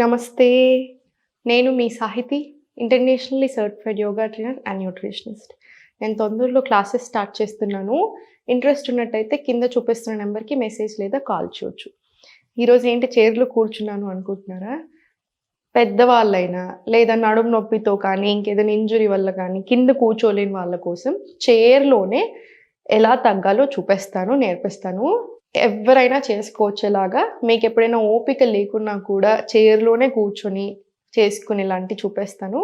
నమస్తే. నేను మీ Sahithi internationally certified yoga trainer and nutritionist. నేను తొందరలో క్లాసెస్ స్టార్ట్ చేస్తున్నాను. ఇంట్రెస్ట్ ఉన్నట్టయితే కింద చూపిస్తున్న నెంబర్కి మెసేజ్ లేదా కాల్ చేయొచ్చు. ఈరోజు ఏంటి చైర్లో కూర్చున్నాను అనుకుంటున్నారా? పెద్దవాళ్ళైనా లేదా నడుము నొప్పితో కానీ ఇంకేదైనా ఇంజురీ వల్ల కానీ కింద కూర్చోలేని వాళ్ళ కోసం చైర్లోనే ఎలా తగ్గాలో చూపిస్తాను నేర్పిస్తాను. ఎవరైనా చేసుకోవచ్చేలాగా మీకు ఎప్పుడైనా ఓపిక లేకున్నా కూడా చైర్లోనే కూర్చొని చేసుకునేలాంటి చూపిస్తాను.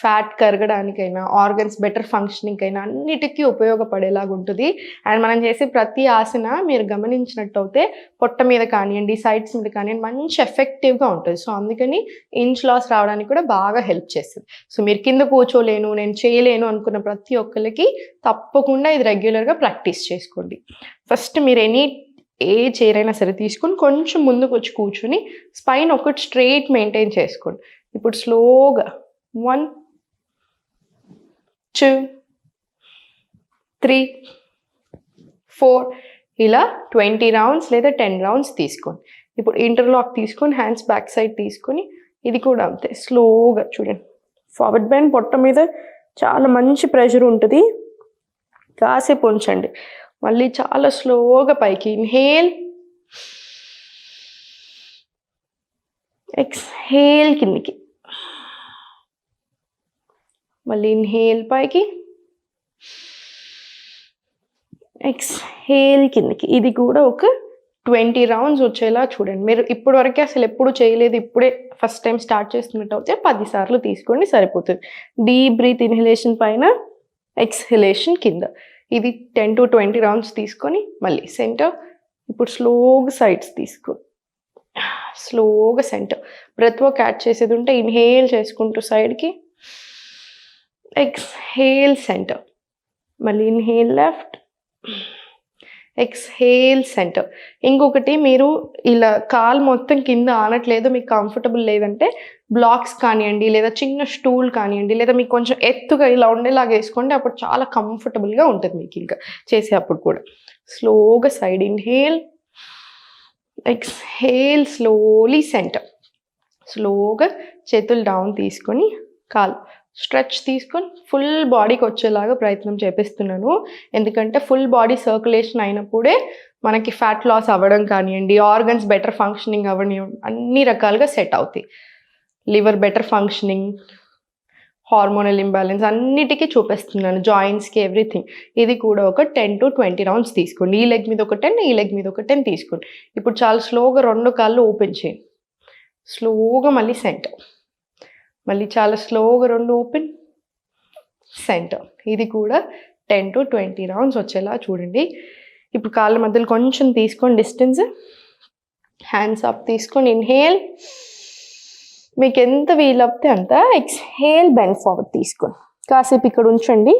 ఫ్యాట్ కరగడానికైనా ఆర్గన్స్ బెటర్ ఫంక్షనింగ్ అయినా అన్నిటికీ ఉపయోగపడేలాగా ఉంటుంది. అండ్ మనం చేసే ప్రతి ఆసన మీరు గమనించినట్టయితే పొట్ట మీద కానివ్వండి సైడ్స్ మీద కానివ్వండి మంచి ఎఫెక్టివ్గా ఉంటుంది. సో అందుకని ఇంచ్ లాస్ రావడానికి కూడా బాగా హెల్ప్ చేస్తుంది. సో మీరు కింద కూర్చోలేను నేను చేయలేను అనుకున్న ప్రతి ఒక్కరికి తప్పకుండా ఇది రెగ్యులర్గా ప్రాక్టీస్ చేసుకోండి. ఫస్ట్ మీరు ఎనీ ఏ చైర్ అయినా సరే తీసుకొని కొంచెం ముందుకు వచ్చి కూర్చొని స్పైన్ ఒకటి స్ట్రెయిట్ మెయింటైన్ చేసుకోండి. ఇప్పుడు స్లోగా వన్ టూ త్రీ ఫోర్ ఇలా ట్వంటీ రౌండ్స్ లేదా టెన్ రౌండ్స్ తీసుకోండి. ఇప్పుడు ఇంటర్లాక్ తీసుకొని హ్యాండ్స్ బ్యాక్ సైడ్ తీసుకొని ఇది కూడా అంతే స్లోగా చూడండి. ఫార్వర్డ్ బ్యాండ్ పొట్ట మీద చాలా మంచి ప్రెషర్ ఉంటుంది. కాసేపు ఉంచండి. మళ్ళీ చాలా స్లోగా పైకి ఇన్హేల్ ఎక్స్హేల్ కిందికి. మళ్ళీ ఇన్హేల్ పైకి. ఎక్స్హేల్ కిందకి. ఇది కూడా ఒక ట్వంటీ రౌండ్స్ వచ్చేలా చూడండి. మీరు ఇప్పటి వరకే అసలు ఎప్పుడు చేయలేదు ఇప్పుడే ఫస్ట్ టైం స్టార్ట్ చేస్తున్నట్టు అయితే పదిసార్లు తీసుకోండి సరిపోతుంది. డీప్ బ్రీత్ ఇన్హలేషన్ పైన ఎక్స్హలేషన్ కింద. ఇది టెన్ టు ట్వంటీ రౌండ్స్ తీసుకొని మళ్ళీ సెంటర్ ఇప్పుడు స్లోగా సైడ్స్ తీసుకో. స్లోగా సెంటర్ బ్రెత్ వర్క్ యాడ్ చేసేది ఉంటే ఇన్హేల్ చేసుకుంటూ సైడ్కి ఎక్స్హేల్ సెంటర్ మళ్ళీ ఇన్హేల్ లెఫ్ట్ ఎక్స్హేల్ సెంటర్ ఇంకొకటి మీరు ఇలా కాల్ మొత్తం కింద ఆనట్లేదు మీకు కంఫర్టబుల్ లేదంటే బ్లాక్స్ కానివ్వండి లేదా చిన్న స్టూల్ కానివ్వండి లేదా మీకు కొంచెం ఎత్తుగా ఇలా ఉండేలాగా వేసుకోండి అప్పుడు చాలా కంఫర్టబుల్గా ఉంటుంది మీకు ఇంకా చేసేటప్పుడు కూడా. స్లోగా side inhale exhale slowly centre స్లోగా చేతులు డౌన్ తీసుకొని కాలు స్ట్రెచ్ తీసుకొని ఫుల్ బాడీకి వచ్చేలాగా ప్రయత్నం చేపిస్తున్నాను. ఎందుకంటే ఫుల్ బాడీ సర్క్యులేషన్ అయినప్పుడే మనకి ఫ్యాట్ లాస్ అవ్వడం కానివ్వండి ఆర్గన్స్ బెటర్ ఫంక్షనింగ్ అవ్వని అన్ని రకాలుగా సెట్ అవుతాయి. Liver better functioning hormonal imbalance అన్నిటికీ చూపిస్తున్నాను జాయింట్స్కి ఎవ్రీథింగ్. ఇది కూడా ఒక టెన్ టు ట్వంటీ రౌండ్స్ తీసుకోండి. ఈ లెగ్ మీద ఒక టెన్ ఈ లెగ్ మీద ఒక టెన్ తీసుకోండి. ఇప్పుడు చాలా స్లోగా రెండు కాళ్ళు ఓపెన్ చేయండి. స్లోగా మళ్ళీ సెంటర్. మళ్ళీ చాలా స్లోగా రెండు ఓపెన్. సెంటర్ ఇది కూడా టెన్ టు ట్వంటీ రౌండ్స్ వచ్చేలా చూడండి. ఇప్పుడు కాళ్ళ మధ్యలో కొంచెం తీసుకొని డిస్టెన్స్ హ్యాండ్స్ అప్ తీసుకొని ఇన్హేల్ మీకు ఎంత వీలవుతే అంత ఎక్స్హేల్ బెండ్ ఫార్వర్డ్ తీసుకోండి. కాసేపు ఇక్కడ ఉంచండి.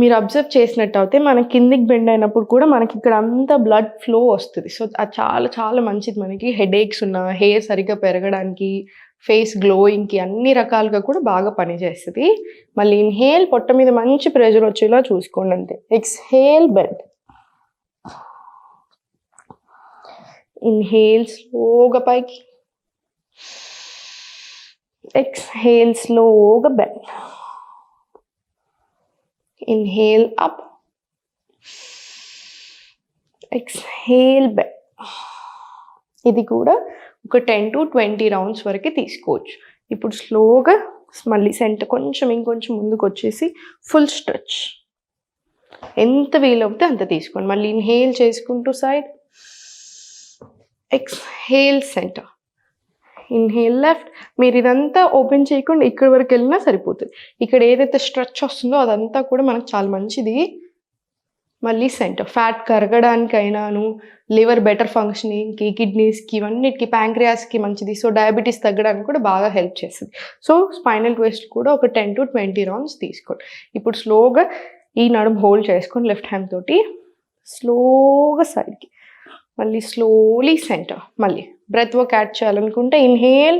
మీరు అబ్జర్వ్ చేసినట్టు అయితే మన కిందికి బెండ్ అయినప్పుడు కూడా మనకి ఇక్కడ అంతా బ్లడ్ ఫ్లో వస్తుంది. సో అది చాలా చాలా మంచిది మనకి. హెడేక్స్ ఉన్న హెయిర్ సరిగ్గా పెరగడానికి ఫేస్ గ్లోయింగ్కి అన్ని రకాలుగా కూడా బాగా పనిచేస్తుంది. మళ్ళీ ఇన్హేల్ పొట్ట మీద మంచి ప్రెషర్ వచ్చేలా చూసుకోండి అంతే. ఎక్స్హేల్ బెడ్ ఇన్హేల్ స్లోగా పైకి. ఎక్స్హేల్ స్లోగా బెడ్ inhale అప్ ఎక్స్హేల్ బె ఇది కూడా ఒక టెన్ టు ట్వంటీ రౌండ్స్ వరకు తీసుకోవచ్చు. ఇప్పుడు స్లోగా మళ్ళీ సెంటర్ కొంచెం ఇంకొంచెం ముందుకు వచ్చేసి ఫుల్ స్ట్రెచ్ ఎంత వీలవుతే అంత తీసుకోండి. మళ్ళీ ఇన్హేల్ చేసుకుంటూ side exhale centre inhale left మీరు ఇదంతా ఓపెన్ చేయకుండా ఇక్కడి వరకు వెళ్ళినా సరిపోతుంది. ఇక్కడ ఏదైతే స్ట్రెచ్ వస్తుందో అదంతా కూడా మనకు చాలా మంచిది. మళ్ళీ సెంటర్ ఫ్యాట్ కరగడానికైనాను లివర్ బెటర్ ఫంక్షనింగ్కి కిడ్నీస్కి ఇవన్నిటికి ప్యాంక్రియాస్కి మంచిది. సో డయాబెటీస్ తగ్గడానికి కూడా బాగా హెల్ప్ చేస్తుంది. సో స్పైనల్ ట్విస్ట్ కూడా ఒక టెన్ టు ట్వంటీ రౌండ్స్ తీసుకోండి. ఇప్పుడు స్లోగా ఈ నడుము హోల్డ్ చేసుకొని లెఫ్ట్ హ్యాండ్ తోటి స్లోగా సైడ్కి. మళ్ళీ స్లోలీ సెంటర్ మళ్ళీ బ్రెత్ వర్క్ యాడ్ చేయాలనుకుంటే ఇన్హేల్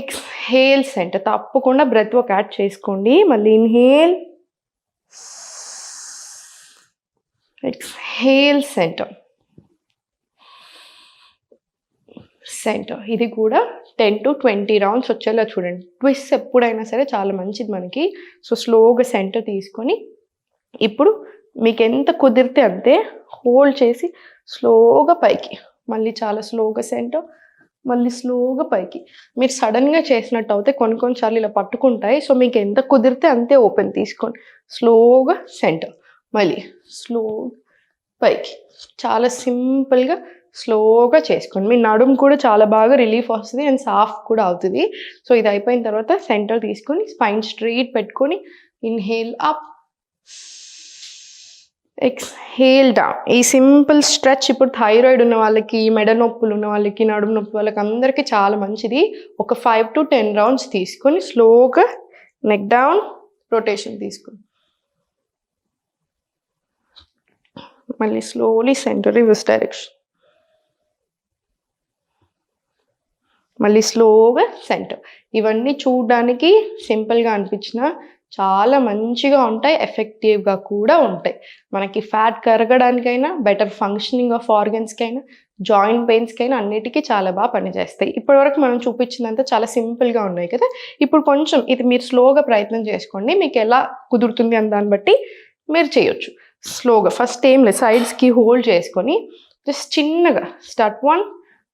ఎక్స్హేల్ సెంటర్ తప్పకుండా బ్రెత్ వర్క్ యాడ్ చేసుకోండి. మళ్ళీ ఇన్హేల్ ఎక్స్హేల్ సెంటర్ సెంటర్ ఇది కూడా టెన్ టు ట్వంటీ రౌండ్స్ వచ్చేలా చూడండి. ట్విస్ట్ ఎప్పుడైనా సరే చాలా మంచిది మనకి. సో స్లోగా సెంటర్ తీసుకొని ఇప్పుడు మీకు ఎంత కుదిరితే అంతే హోల్డ్ చేసి స్లోగా పైకి. మళ్ళీ చాలా స్లోగా సెంటర్ మళ్ళీ స్లోగా పైకి. మీరు సడన్గా చేసినట్టు అయితే కొన్ని కొన్నిసార్లు ఇలా పట్టుకుంటాయి. సో మీకు ఎంత కుదిరితే అంతే ఓపెన్ తీసుకోండి. స్లోగా సెంటర్ మళ్ళీ స్లో పైకి. చాలా సింపుల్గా స్లోగా చేసుకోండి. మీ నడుము కూడా చాలా బాగా రిలీఫ్ వస్తుంది అండ్ సాఫ్ట్ కూడా అవుతుంది. సో ఇది అయిపోయిన తర్వాత సెంటర్ తీసుకొని స్పైన్ స్ట్రైట్ పెట్టుకొని ఇన్హేల్ అప్. ఎక్స్హేల్ డౌన్ ఈ సింపుల్ స్ట్రెచ్ ఇప్పుడు థైరాయిడ్ ఉన్న వాళ్ళకి మెడ నొప్పులు ఉన్న వాళ్ళకి నడుము నొప్పి వాళ్ళకి అందరికీ చాలా మంచిది. ఒక ఫైవ్ టు టెన్ రౌండ్స్ తీసుకొని స్లోగా నెక్ డౌన్ రొటేషన్ తీసుకుని. మళ్ళీ స్లోలీ సెంటర్ రివర్స్ డైరెక్షన్ మళ్ళీ స్లోగా సెంటర్ ఇవన్నీ చూడడానికి సింపుల్గా అనిపించిన చాలా మంచిగా ఉంటాయి ఎఫెక్టివ్గా కూడా ఉంటాయి. మనకి ఫ్యాట్ కరగడానికైనా బెటర్ ఫంక్షనింగ్ ఆఫ్ ఆర్గన్స్కైనా జాయింట్ పెయిన్స్కైనా అన్నిటికీ చాలా బాగా పనిచేస్తాయి. ఇప్పటివరకు మనం చూపించినంత చాలా సింపుల్గా ఉన్నాయి కదా. ఇప్పుడు కొంచెం ఇది మీరు స్లోగా ప్రయత్నం చేసుకోండి. మీకు ఎలా కుదురుతుంది అని దాన్ని బట్టి మీరు చేయొచ్చు. స్లోగా ఫస్ట్ ఏం లేదు. సైడ్స్కి హోల్డ్ చేసుకొని జస్ట్ చిన్నగా స్టార్ట్ వన్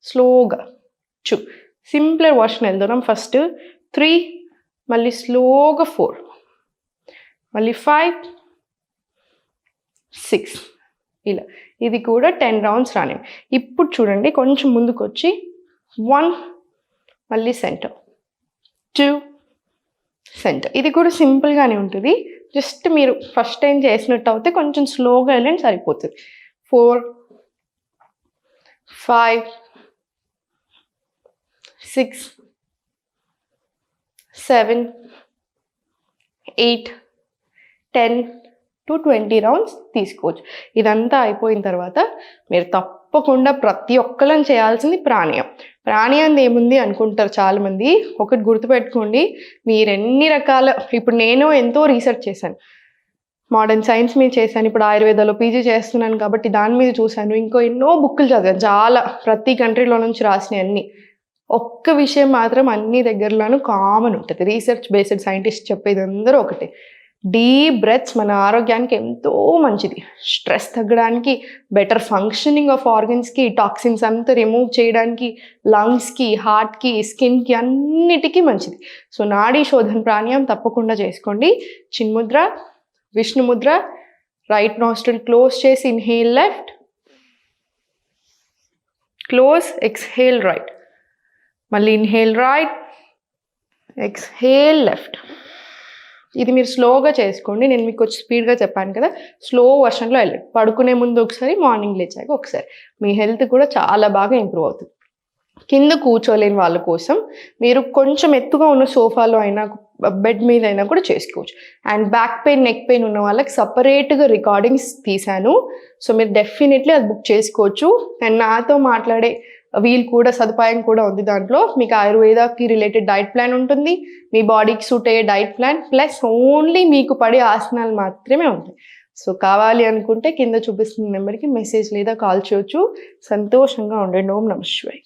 స్లోగా చూ. సింప్లర్ వర్షన్ వెళ్దాం. ఫస్ట్ త్రీ మళ్ళీ స్లోగా ఫోర్ మళ్ళీ ఫైవ్ సిక్స్ ఇలా. ఇది కూడా టెన్ రౌండ్స్ రాని ఇప్పుడు చూడండి కొంచెం ముందుకు వచ్చి వన్ మళ్ళీ సెంటర్ టూ సెంటర్ ఇది కూడా సింపుల్గానే ఉంటుంది. జస్ట్ మీరు ఫస్ట్ టైం చేసినట్టు అయితే కొంచెం స్లోగా వెళ్ళండి సరిపోతుంది. Four five six seven eight ten to twenty rounds తీసుకోవచ్చు. ఇదంతా అయిపోయిన తర్వాత మీరు తప్పకుండా ప్రతి ఒక్కళ్ళని చేయాల్సింది ప్రాణాయం. ప్రాణాయం ఏముంది అనుకుంటారు చాలామంది. ఒకటి గుర్తుపెట్టుకోండి మీరు ఎన్ని రకాల ఇప్పుడు నేను ఎంతో రీసెర్చ్ చేశాను. మోడర్న్ సైన్స్ మీద చేశాను ఇప్పుడు ఆయుర్వేదాలో పీజీ చేస్తున్నాను కాబట్టి దాని మీద చూశాను. ఇంకో ఎన్నో బుక్కులు చదివాను చాలా ప్రతి కంట్రీలో నుంచి రాసినవి అన్నీ. ఒక్క విషయం మాత్రం అన్ని దగ్గరలోనూ కామన్ ఉంటుంది. రీసెర్చ్ బేస్డ్ సైంటిస్ట్ చెప్పేది అందరూ ఒకటే. డీప్ బ్రెత్స్ మన ఆరోగ్యానికి ఎంతో మంచిది. స్ట్రెస్ తగ్గడానికి బెటర్ ఫంక్షనింగ్ ఆఫ్ ఆర్గన్స్కి టాక్సిన్స్ అంతా రిమూవ్ చేయడానికి లంగ్స్కి హార్ట్కి స్కిన్కి అన్నిటికీ మంచిది. సో నాడీ శోధన ప్రాణాయామం తప్పకుండా చేసుకోండి. చిన్ముద్ర విష్ణుముద్ర రైట్ నాస్ట్రిల్ క్లోజ్ చేసి inhale left. Close exhale right. మళ్ళీ ఇన్హేల్ రైట్ ఎక్స్హేల్ లెఫ్ట్. ఇది మీరు స్లోగా చేసుకోండి. నేను మీకు వచ్చి స్పీడ్గా చెప్పాను కదా. స్లో వర్షన్లో వెళ్ళండి పడుకునే ముందు ఒకసారి మార్నింగ్ లేచాక ఒకసారి. మీ హెల్త్ కూడా చాలా బాగా ఇంప్రూవ్ అవుతుంది. కింద కూర్చోలేని వాళ్ళ కోసం మీరు కొంచెం ఎత్తుగా ఉన్న సోఫాలో అయినా బెడ్ మీద అయినా కూడా చేసుకోవచ్చు. And back pain neck pain ఉన్న వాళ్ళకి సపరేట్గా రికార్డింగ్స్ తీశాను. సో మీరు డెఫినెట్లీ అది బుక్ చేసుకోవచ్చు. అండ్ నాతో మాట్లాడే వీల్ కూడా సదుపాయం కూడా ఉంది దాంట్లో. మీకు ఆయుర్వేదకి రిలేటెడ్ డైట్ ప్లాన్ ఉంటుంది. మీ బాడీకి సూట్ అయ్యే డైట్ ప్లాన్ ప్లస్ ఓన్లీ మీకు పడే ఆసనాలు మాత్రమే ఉంటాయి. సో కావాలి అనుకుంటే కింద చూపిస్తున్న నెంబర్కి మెసేజ్ లేదా కాల్ చేయొచ్చు. సంతోషంగా ఉండండి. ఓం నమ శివాయ్.